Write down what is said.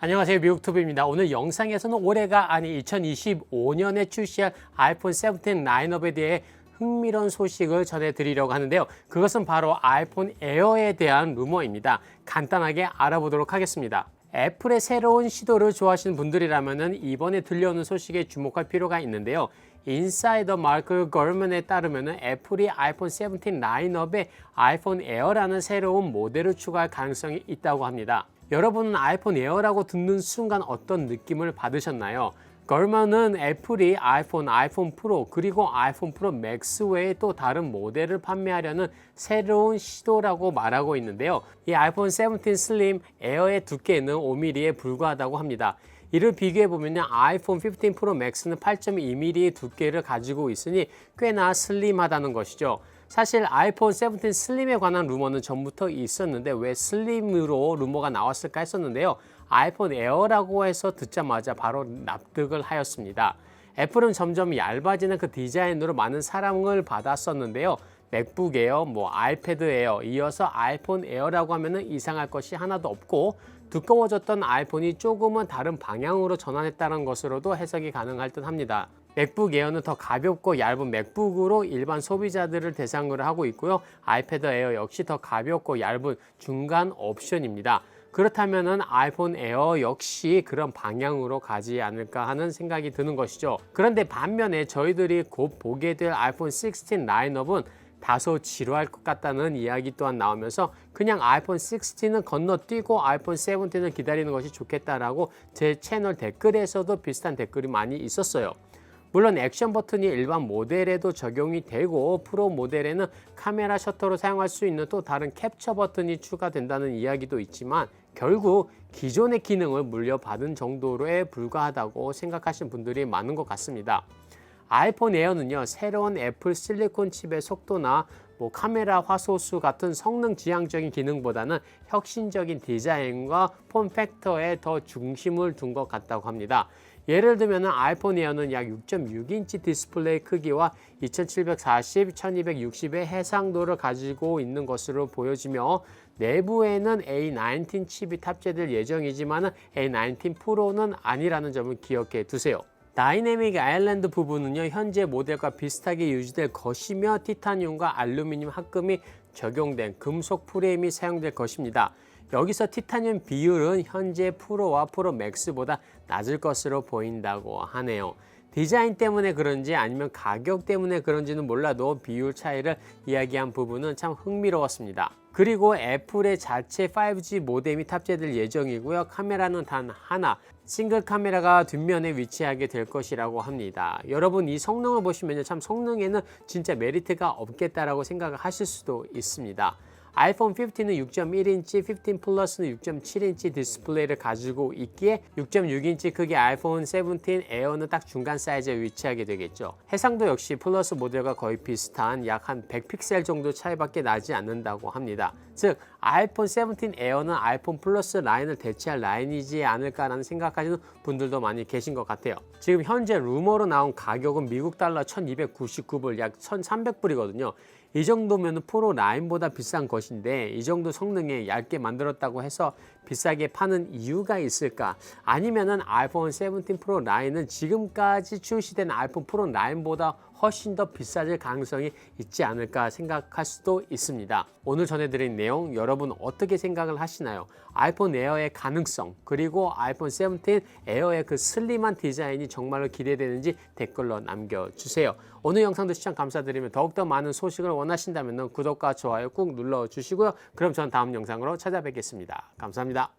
안녕하세요. 미국투브입니다. 오늘 영상에서는 올해가 아니 2025년에 출시할 아이폰 17 라인업에 대해 흥미로운 소식을 전해드리려고 하는데요. 그것은 바로 아이폰 에어에 대한 루머입니다. 간단하게 알아보도록 하겠습니다. 애플의 새로운 시도를 좋아하시는 분들이라면 이번에 들려오는 소식에 주목할 필요가 있는데요. 인사이더 마크 걸먼에 따르면 애플이 아이폰 17 라인업에 아이폰 에어라는 새로운 모델을 추가할 가능성이 있다고 합니다. 여러분은 아이폰 에어라고 듣는 순간 어떤 느낌을 받으셨나요? 걸먼은 애플이 아이폰, 아이폰 프로, 그리고 아이폰 프로 맥스 외에 또 다른 모델을 판매하려는 새로운 시도라고 말하고 있는데요. 이 아이폰 17 슬림 에어의 두께는 5mm에 불과하다고 합니다. 이를 비교해 보면 아이폰 15 프로 맥스는 8.2mm의 두께를 가지고 있으니 꽤나 슬림하다는 것이죠. 사실 아이폰 17 슬림에 관한 루머는 전부터 있었는데 왜 슬림으로 루머가 나왔을까 했었는데요. 아이폰 에어라고 해서 듣자마자 바로 납득을 하였습니다. 애플은 점점 얇아지는 그 디자인으로 많은 사랑을 받았었는데요. 맥북 에어, 뭐 아이패드 에어, 이어서 아이폰 에어라고 하면 이상할 것이 하나도 없고 두꺼워졌던 아이폰이 조금은 다른 방향으로 전환했다는 것으로도 해석이 가능할 듯 합니다. 맥북 에어는 더 가볍고 얇은 맥북으로 일반 소비자들을 대상으로 하고 있고요. 아이패드 에어 역시 더 가볍고 얇은 중간 옵션입니다. 그렇다면 아이폰 에어 역시 그런 방향으로 가지 않을까 하는 생각이 드는 것이죠. 그런데 반면에 저희들이 곧 보게 될 아이폰 16 라인업은 다소 지루할 것 같다는 이야기 또한 나오면서 그냥 아이폰 16은 건너뛰고 아이폰 17을 기다리는 것이 좋겠다라고 제 채널 댓글에서도 비슷한 댓글이 많이 있었어요. 물론 액션 버튼이 일반 모델에도 적용이 되고 프로 모델에는 카메라 셔터로 사용할 수 있는 또 다른 캡처 버튼이 추가된다는 이야기도 있지만 결국 기존의 기능을 물려받은 정도로에 불과하다고 생각하시는 분들이 많은 것 같습니다. 아이폰 에어는요 새로운 애플 실리콘 칩의 속도나 뭐 카메라 화소수 같은 성능 지향적인 기능보다는 혁신적인 디자인과 폼 팩터에 더 중심을 둔 것 같다고 합니다. 예를 들면 아이폰 에어는 약 6.6인치 디스플레이 크기와 2740, 1260의 해상도를 가지고 있는 것으로 보여지며 내부에는 A19 칩이 탑재될 예정이지만 A19 프로는 아니라는 점을 기억해 두세요. 다이내믹 아일랜드 부분은요 현재 모델과 비슷하게 유지될 것이며 티타늄과 알루미늄 합금이 적용된 금속 프레임이 사용될 것입니다. 여기서 티타늄 비율은 현재 프로와 프로 맥스보다 낮을 것으로 보인다고 하네요. 디자인 때문에 그런지 아니면 가격 때문에 그런지는 몰라도 비율 차이를 이야기한 부분은 참 흥미로웠습니다. 그리고 애플의 자체 5G 모뎀이 탑재될 예정이고요. 카메라는 단 하나, 싱글 카메라가 뒷면에 위치하게 될 것이라고 합니다. 여러분 이 성능을 보시면 참 성능에는 진짜 메리트가 없겠다라고 생각을 하실 수도 있습니다. 아이폰 15는 6.1인치, 15 플러스는 6.7인치 디스플레이를 가지고 있기에 6.6인치 크기 아이폰 17 에어는 딱 중간 사이즈에 위치하게 되겠죠. 해상도 역시 플러스 모델과 거의 비슷한 약 한 100픽셀 정도 차이밖에 나지 않는다고 합니다. 즉 아이폰 17 에어는 아이폰 플러스 라인을 대체할 라인이지 않을까라는 생각하시는 분들도 많이 계신 것 같아요. 지금 현재 루머로 나온 가격은 미국 달러 1299불 약 1300불이거든요. 이 정도면 프로 라인보다 비싼 것인데 이 정도 성능에 얇게 만들었다고 해서 비싸게 파는 이유가 있을까? 아니면은 아이폰 17 프로 라인은 지금까지 출시된 아이폰 프로 라인보다 훨씬 더 비싸질 가능성이 있지 않을까 생각할 수도 있습니다. 오늘 전해드린 내용 여러분 어떻게 생각을 하시나요? 아이폰 에어의 가능성 그리고 아이폰 17 에어의 그 슬림한 디자인이 정말로 기대되는지 댓글로 남겨주세요. 오늘 영상도 시청 감사드리며 더욱더 많은 소식을 원하 신다면 구독과 좋아요 꾹 눌러 주시고요. 그럼 저는 다음 영상으로 찾아뵙겠습니다. 감사합니다.